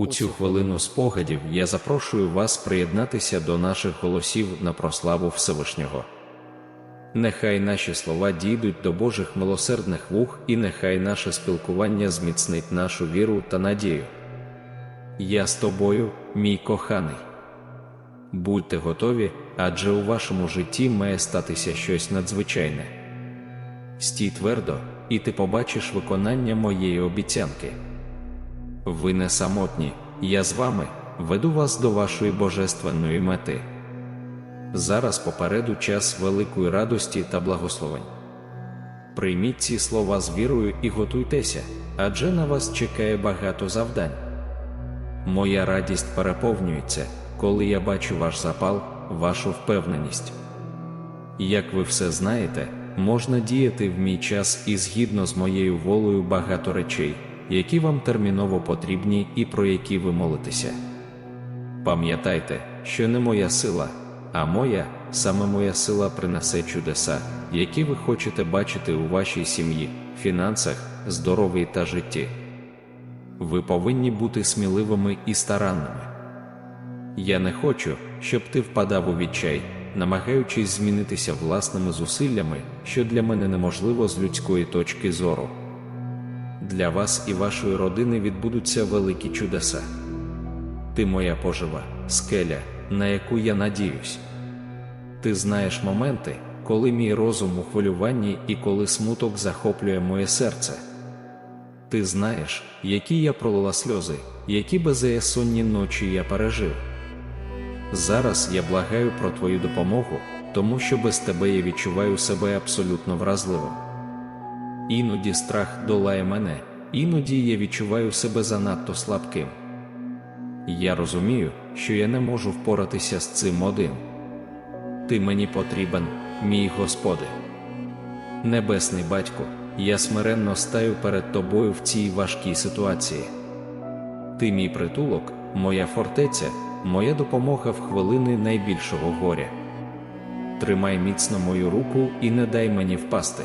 У цю хвилину спогадів я запрошую вас приєднатися до наших голосів на прославу Всевишнього. Нехай наші слова дійдуть до Божих милосердних вух, і нехай наше спілкування зміцнить нашу віру та надію. Я з тобою, мій коханий. Будьте готові, адже у вашому житті має статися щось надзвичайне. Стій твердо, і ти побачиш виконання моєї обіцянки. Ви не самотні, я з вами веду вас до вашої божественної мети. Зараз попереду час великої радості та благословень. Прийміть ці слова з вірою і готуйтеся, адже на вас чекає багато завдань. Моя радість переповнюється, коли я бачу ваш запал, вашу впевненість. Як ви все знаєте, можна діяти в мій час і згідно з моєю волею багато речей, які вам терміново потрібні і про які ви молитеся. Пам'ятайте, що не моя сила, а моя, саме моя сила принесе чудеса, які ви хочете бачити у вашій сім'ї, фінансах, здоров'ї та житті. Ви повинні бути сміливими і старанними. Я не хочу, щоб ти впадав у відчай, намагаючись змінитися власними зусиллями, що для мене неможливо з людської точки зору. Для вас і вашої родини відбудуться великі чудеса. Ти моя пожива, скеля, на яку я надіюсь. Ти знаєш моменти, коли мій розум у хвилюванні і коли смуток захоплює моє серце. Ти знаєш, які я пролила сльози, які беззаєсонні ночі я пережив. Зараз я благаю про твою допомогу, тому що без тебе я відчуваю себе абсолютно вразливим. Іноді страх долає мене, іноді я відчуваю себе занадто слабким. Я розумію, що я не можу впоратися з цим один. Ти мені потрібен, мій Господи. Небесний батько, я смиренно стаю перед тобою в цій важкій ситуації. Ти мій притулок, моя фортеця, моя допомога в хвилини найбільшого горя. Тримай міцно мою руку і не дай мені впасти.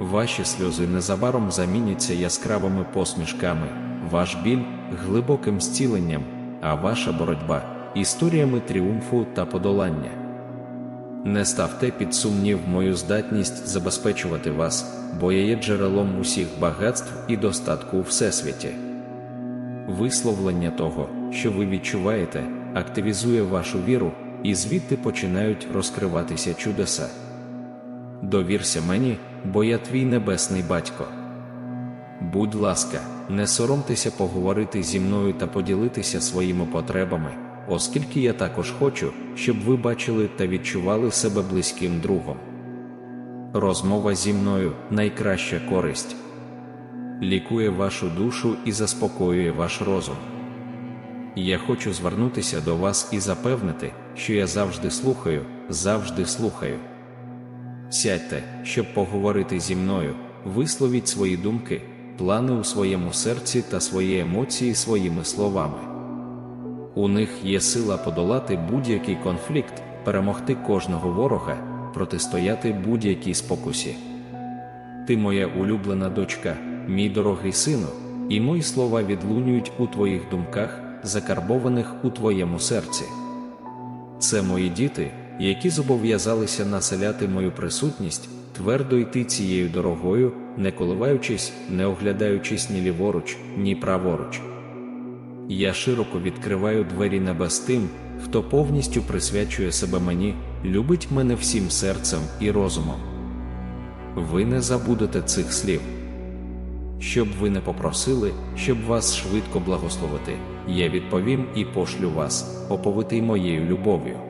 Ваші сльози незабаром заміняться яскравими посмішками, ваш біль глибоким зціленням, а ваша боротьба історіями тріумфу та подолання. Не ставте під сумнів мою здатність забезпечувати вас, бо я є джерелом усіх багатств і достатку у всесвіті. Висловлення того, що ви відчуваєте, активізує вашу віру, і звідти починають розкриватися чудеса. Довірся мені, бо я твій небесний батько. Будь ласка, не соромтеся поговорити зі мною та поділитися своїми потребами, оскільки я також хочу, щоб ви бачили та відчували себе близьким другом. Розмова зі мною найкраща користь, лікує вашу душу і заспокоює ваш розум. Я хочу звернутися до вас і запевнити, що я завжди слухаю, завжди слухаю. Сядьте, щоб поговорити зі мною, висловіть свої думки, плани у своєму серці та свої емоції своїми словами. У них є сила подолати будь-який конфлікт, перемогти кожного ворога, протистояти будь-якій спокусі. Ти моя улюблена дочка, мій дорогий сину, і мої слова відлунюють у твоїх думках, закарбованих у твоєму серці. Це мої діти, які зобов'язалися населяти мою присутність, твердо йти цією дорогою, не коливаючись, не оглядаючись ні ліворуч, ні праворуч. Я широко відкриваю двері небес тим, хто повністю присвячує себе мені, любить мене всім серцем і розумом. Ви не забудете цих слів. Щоб ви не попросили, щоб вас швидко благословити, я відповім і пошлю вас, оповитий моєю любов'ю.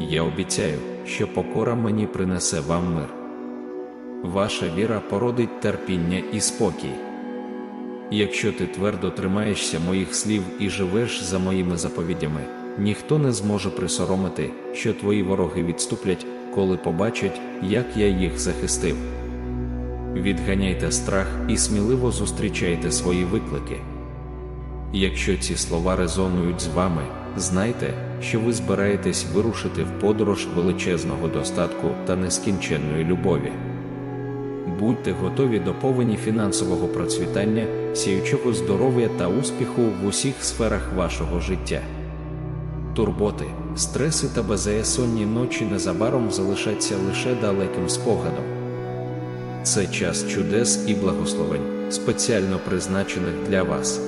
Я обіцяю, що покора мені принесе вам мир. Ваша віра породить терпіння і спокій. Якщо ти твердо тримаєшся моїх слів і живеш за моїми заповідями, ніхто не зможе присоромити, що твої вороги відступлять, коли побачать, як я їх захистив. Відганяйте страх і сміливо зустрічайте свої виклики. Якщо ці слова резонують з вами, знайте, що ви збираєтесь вирушити в подорож величезного достатку та нескінченної любові. Будьте готові до повені фінансового процвітання, сіючого здоров'я та успіху в усіх сферах вашого життя. Турботи, стреси та беззаєсонні ночі незабаром залишаться лише далеким спогадом. Це час чудес і благословень, спеціально призначених для вас.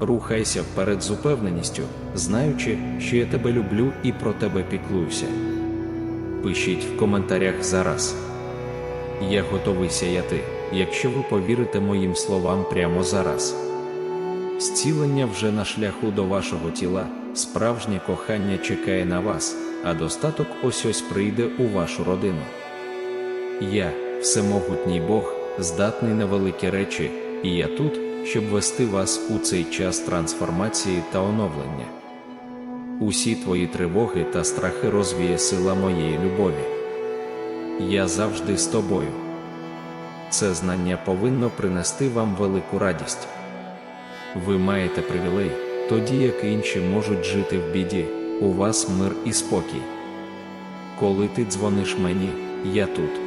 Рухайся вперед з упевненістю, знаючи, що я тебе люблю і про тебе піклуюся. Пишіть в коментарях зараз. Я готовий сяяти, якщо ви повірите моїм словам прямо зараз. Зцілення вже на шляху до вашого тіла, справжнє кохання чекає на вас, а достаток ось ось прийде у вашу родину. Я, всемогутній Бог, здатний на великі речі, і я тут, щоб вести вас у цей час трансформації та оновлення. Усі твої тривоги та страхи розвіє сила моєї любові. Я завжди з тобою. Це знання повинно принести вам велику радість. Ви маєте привілей, тоді як інші можуть жити в біді, у вас мир і спокій. Коли ти дзвониш мені, я тут.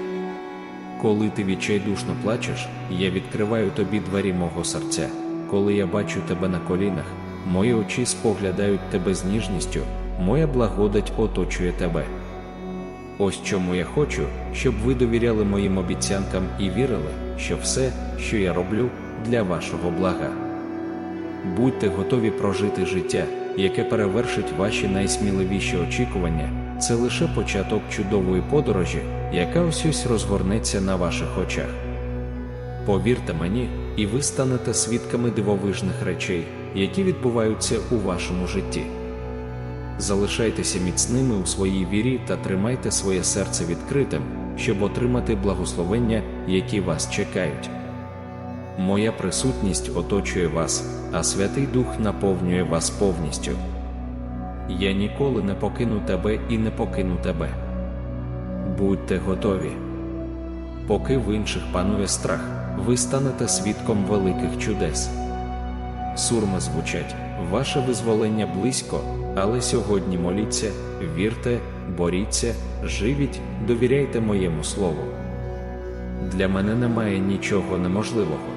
Коли ти відчайдушно плачеш, я відкриваю тобі двері мого серця. Коли я бачу тебе на колінах, мої очі споглядають тебе з ніжністю, моя благодать оточує тебе. Ось чому я хочу, щоб ви довіряли моїм обіцянкам і вірили, що все, що я роблю, для вашого блага. Будьте готові прожити життя, яке перевершить ваші найсміливіші очікування. Це лише початок чудової подорожі, яка ось розгорнеться на ваших очах. Повірте мені, і ви станете свідками дивовижних речей, які відбуваються у вашому житті. Залишайтеся міцними у своїй вірі та тримайте своє серце відкритим, щоб отримати благословення, які вас чекають. Моя присутність оточує вас, а Святий Дух наповнює вас повністю. Я ніколи не покину тебе і не покину тебе. Будьте готові. Поки в інших панує страх, ви станете свідком великих чудес. Сурми звучать, ваше визволення близько, але сьогодні моліться, вірте, боріться, живіть, довіряйте моєму слову. Для мене немає нічого неможливого.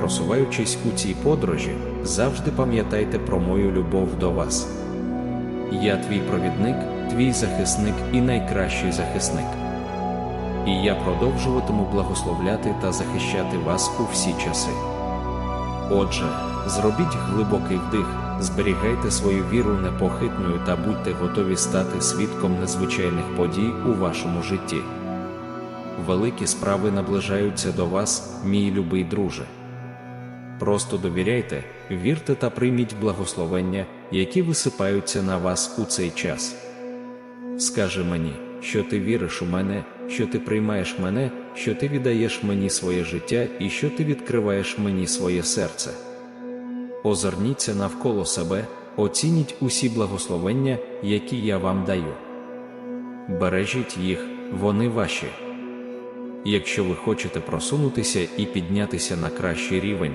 Просуваючись у цій подорожі, завжди пам'ятайте про мою любов до вас. Я твій провідник, твій захисник і найкращий захисник. І я продовжуватиму благословляти та захищати вас у всі часи. Отже, зробіть глибокий вдих, зберігайте свою віру непохитною та будьте готові стати свідком незвичайних подій у вашому житті. Великі справи наближаються до вас, мій любий друже. Просто довіряйте, вірте та прийміть благословення, які висипаються на вас у цей час. Скажи мені, що ти віриш у мене, що ти приймаєш мене, що ти віддаєш мені своє життя і що ти відкриваєш мені своє серце. Озирніться навколо себе, оцініть усі благословення, які я вам даю. Бережіть їх, вони ваші. Якщо ви хочете просунутися і піднятися на кращий рівень,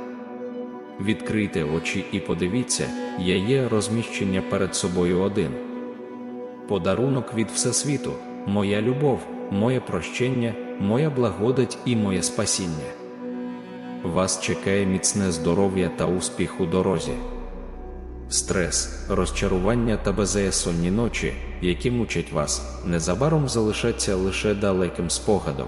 Відкрийте очі і подивіться, я є розміщення перед собою один. Подарунок від Всесвіту, моя любов, моє прощення, моя благодать і моє спасіння. Вас чекає міцне здоров'я та успіх у дорозі. Стрес, розчарування та беззаєсонні ночі, які мучать вас, незабаром залишаться лише далеким спогадом.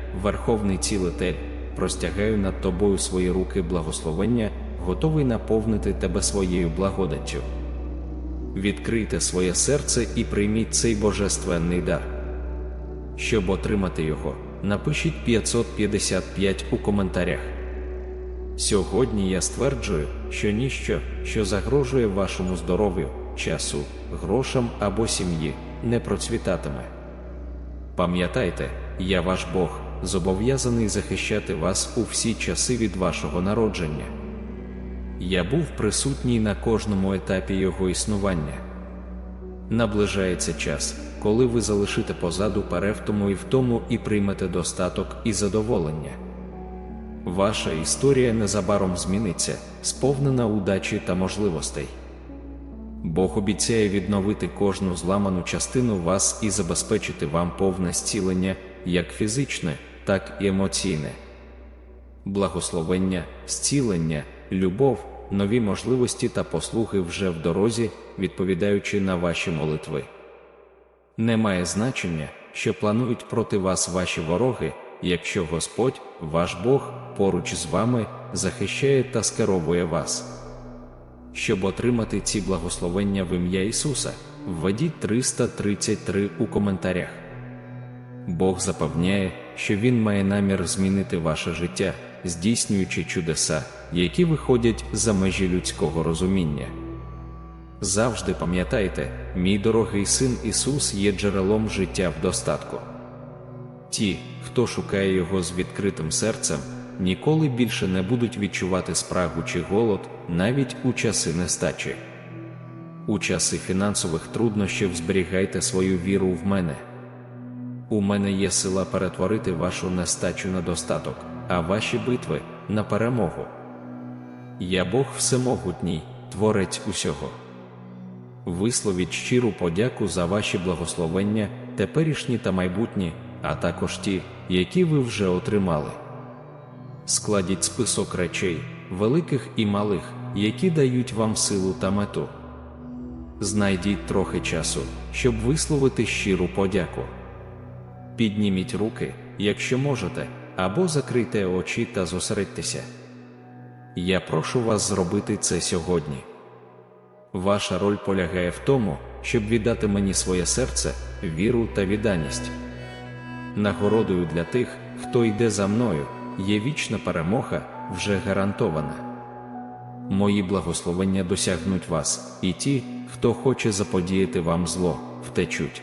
Верховний цілитель, простягаю над тобою свої руки благословення, готовий наповнити тебе своєю благодаттю. Відкрийте своє серце і прийміть цей божественний дар. Щоб отримати його, напишіть 555 у коментарях. Сьогодні я стверджую, що ніщо, що загрожує вашому здоров'ю, часу, грошам або сім'ї, не процвітатиме. Пам'ятайте, я ваш Бог, зобов'язаний захищати вас у всі часи від вашого народження. Я був присутній на кожному етапі його існування. Наближається час, коли ви залишите позаду перевтому і втому і приймете достаток і задоволення. Ваша історія незабаром зміниться, сповнена удачі та можливостей. Бог обіцяє відновити кожну зламану частину вас і забезпечити вам повне зцілення, як фізичне, так і емоційне. Благословення, зцілення, любов, нові можливості та послуги вже в дорозі, відповідаючи на ваші молитви. Немає значення, що планують проти вас ваші вороги, якщо Господь, ваш Бог, поруч з вами захищає та скеровує вас. Щоб отримати ці благословення в ім'я Ісуса, введіть 333 у коментарях. Бог запевняє, що Він має намір змінити ваше життя, здійснюючи чудеса, які виходять за межі людського розуміння. Завжди пам'ятайте, мій дорогий син Ісус є джерелом життя в достатку. Ті, хто шукає Його з відкритим серцем, ніколи більше не будуть відчувати спрагу чи голод навіть у часи нестачі. У часи фінансових труднощів зберігайте свою віру в мене. У мене є сила перетворити вашу нестачу на достаток, а ваші битви на перемогу. Я Бог всемогутній, творець усього. Висловіть щиру подяку за ваші благословення, теперішні та майбутні, а також ті, які ви вже отримали. Складіть список речей, великих і малих, які дають вам силу та мету. Знайдіть трохи часу, щоб висловити щиру подяку. Підніміть руки, якщо можете, або закрийте очі та зосередьтеся. Я прошу вас зробити це сьогодні. Ваша роль полягає в тому, щоб віддати мені своє серце, віру та відданість. Нагородою для тих, хто йде за мною, є вічна перемога, вже гарантована. Мої благословення досягнуть вас, і ті, хто хоче заподіяти вам зло, втечуть.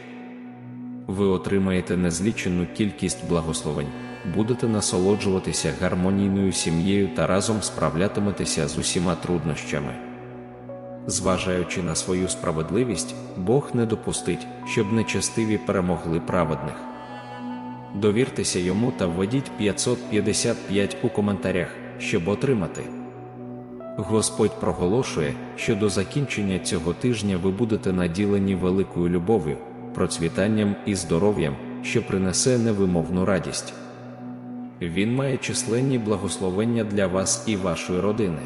Ви отримаєте незлічену кількість благословень, будете насолоджуватися гармонійною сім'єю та разом справлятиметеся з усіма труднощами. Зважаючи на свою справедливість, Бог не допустить, щоб нечестиві перемогли праведних. Довіртеся йому та введіть 555 у коментарях, щоб отримати. Господь проголошує, що до закінчення цього тижня ви будете наділені великою любов'ю, процвітанням і здоров'ям, що принесе невимовну радість. Він має численні благословення для вас і вашої родини.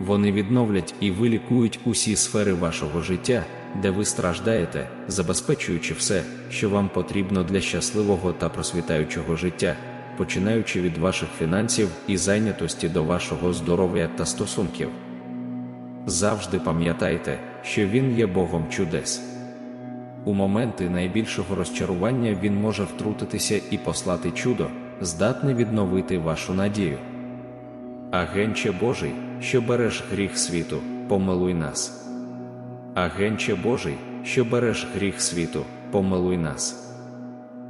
Вони відновлять і вилікують усі сфери вашого життя, де ви страждаєте, забезпечуючи все, що вам потрібно для щасливого та просвітаючого життя, починаючи від ваших фінансів і зайнятості до вашого здоров'я та стосунків. Завжди пам'ятайте, що Він є Богом чудес. У моменти найбільшого розчарування Він може втрутитися і послати чудо, здатне відновити вашу надію. Агенче Божий, що береш гріх світу, помилуй нас. Агенче Божий, що береш гріх світу, помилуй нас.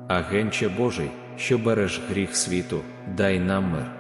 Агенче Божий, що береш гріх світу, дай нам мир.